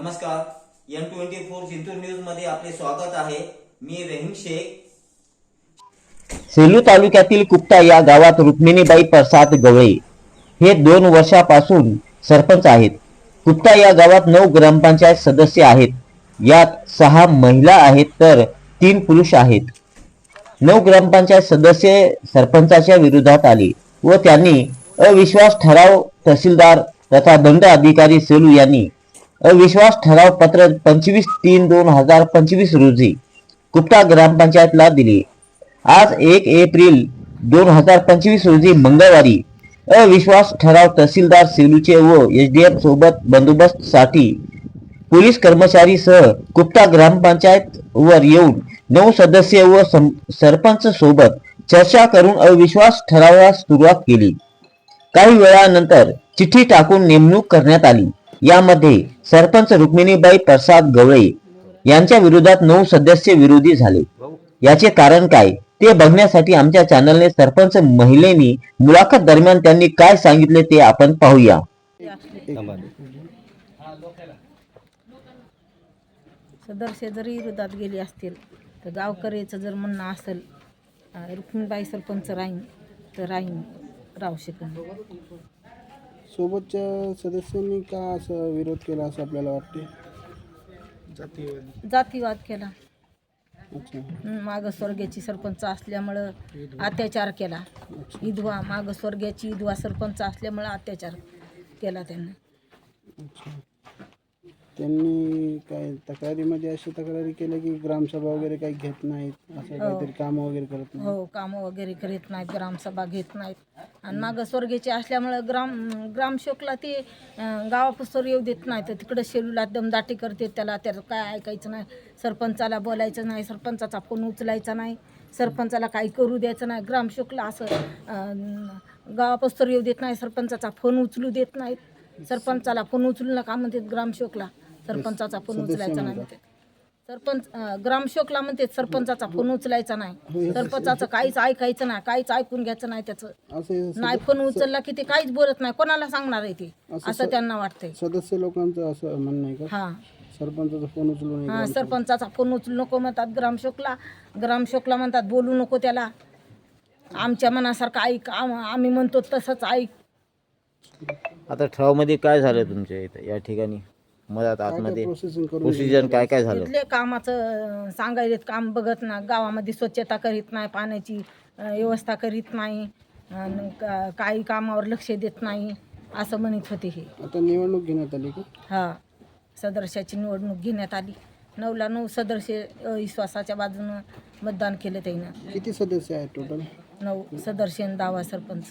नमस्कार. N twenty four Jintur न्यूजमध्ये आपले स्वागत आहे. मी रहीम शेख. सेलू तालुक्यातील कुप्ता या गावात रुक्मिणीबाई प्रसाद गवळे हे दोन वर्षापासून सरपंच आहेत. कुप्ता या गावात नऊ ग्रामपंचायत सदस्य आहेत. यात सहा महिला आहेत तर तीन पुरुष आहेत. नऊ ग्रामपंचायत सदस्य सरपंचाच्या विरोधात आले व त्यांनी अविश्वास ठराव तहसीलदार तथा दंड अधिकारी सेलू यांनी अविश्वास ठराव पत्र पंचवीस तीन दोन हजार पंचवीस रोजी कुपटा ग्रामपंचायतला दिले. आज एक एप्रिल दोन हजार पंचवीस रोजी मंगळवारी अविश्वास ठराव तहसीलदार सेलूचे व एसडीएम सोबत बंदोबस्तासाठी पोलीस कर्मचारी सह कुपटा ग्रामपंचायत वर येऊन नऊ सदस्य व सरपंच सोबत चर्चा करून अविश्वास ठरावास सुरुवात केली. काही वेळानंतर चिठ्ठी टाकून नेमणूक करण्यात आली. यामध्ये सरपंच रुक्मिणीबाई प्रसाद गवळे यांच्या विरोधात नऊ सदस्य विरोधी झाले. याचे कारण काय? ते बघण्यासाठी आमच्या चॅनलने सरपंच महिलेनी मुलाखत दरम्यान त्यांनी काय सांगितले ते आपण पाहूया. सदस्य जरी विरोधात गेले असतील तर गावकऱ्याचं जर म्हणणं असेल रुक्मिणीबाई रुक्मिणबाई सरपंच राहीन तर राहीन राहू शकेल सोबतच्या सदस्यांनी का असं विरोध केला असं आपल्याला वाटते जातीवाद. केला. अच्छा. हं, मागस्वर्गीयाची सरपंच असल्यामुळं अत्याचार केला. विधवा मागस्वर्गीयाची विधवा सरपंच असल्यामुळं अत्याचार केला त्यांनी. अच्छा. त्यांनी काय तक्रारीमध्ये अशी तक्रारी केल्या की ग्रामसभा वगैरे काही घेत नाहीत असं काहीतरी कामं वगैरे करत नाही हो कामं वगैरे करीत नाहीत ग्रामसभा घेत नाहीत. आणि मागं स्वर्गीचे असल्यामुळं ग्राम ग्रामशोकला ते अं, गावापुस्तवर येऊ देत नाही. तर तिकडं शेलूला दमदाटी करते त्याला त्याला काय ऐकायचं नाही. सरपंचाला बोलायचं नाही सरपंचाचा फोन उचलायचा नाही. सरपंचाला काही करू द्यायचं नाही. ग्रामशोकला असं अं, गावापुस्तवर येऊ देत नाही. सरपंचाचा फोन उचलू देत नाहीत. सरपंचाला फोन उचलू नका म्हणतात ग्रामशोकला सरपंचाचा फोन उचलायचा नाही म्हणतात सरपंच अं, ग्रामशोकला म्हणते सरपंचाचा फोन उचलायचा नाही. सरपंचाचं काहीच ऐकायचं नाही काहीच ऐकून घ्यायचं नाही त्याचं. असे नाही फोन उचलला की ते काहीच बोलत नाही. कोणाला सांगणार आहे ते? असं त्यांना वाटतंय. सदस्य लोकांचं असं म्हणणं आहे का? हा. सरपंचाचा फोन उचलू नये हा सरपंचाचा फोन उचलू नको म्हणतात ग्रामशोकला ग्रामशोकला म्हणतात बोलू नको त्याला. आमच्या मनासारखं ऐक आम- आम्ही म्हणतो तसंच ऐक. आता ठरावमध्ये काय झालं तुमच्या इथं या ठिकाणी? मधात आतमध्ये प्रोसेसिंग करून प्रोसिजर काय काय झालं? तिथले कामाचं सांगायले काम बघत ना गावामध्ये स्वच्छता करीत नाही पाण्याची अं, व्यवस्था करीत नाही का- काही कामावर लक्ष देत नाही असं म्हणत होते हे. आता निवडणूक घेण्यात आली का? हा सदस्याची निवडणूक घेण्यात आली. नऊला नऊ सदस्य विश्वासाच्या बाजूनं मतदान केलं त्यानं. किती सदस्य आहेत टोटल नऊ सदस्य आणि दहा सरपंच.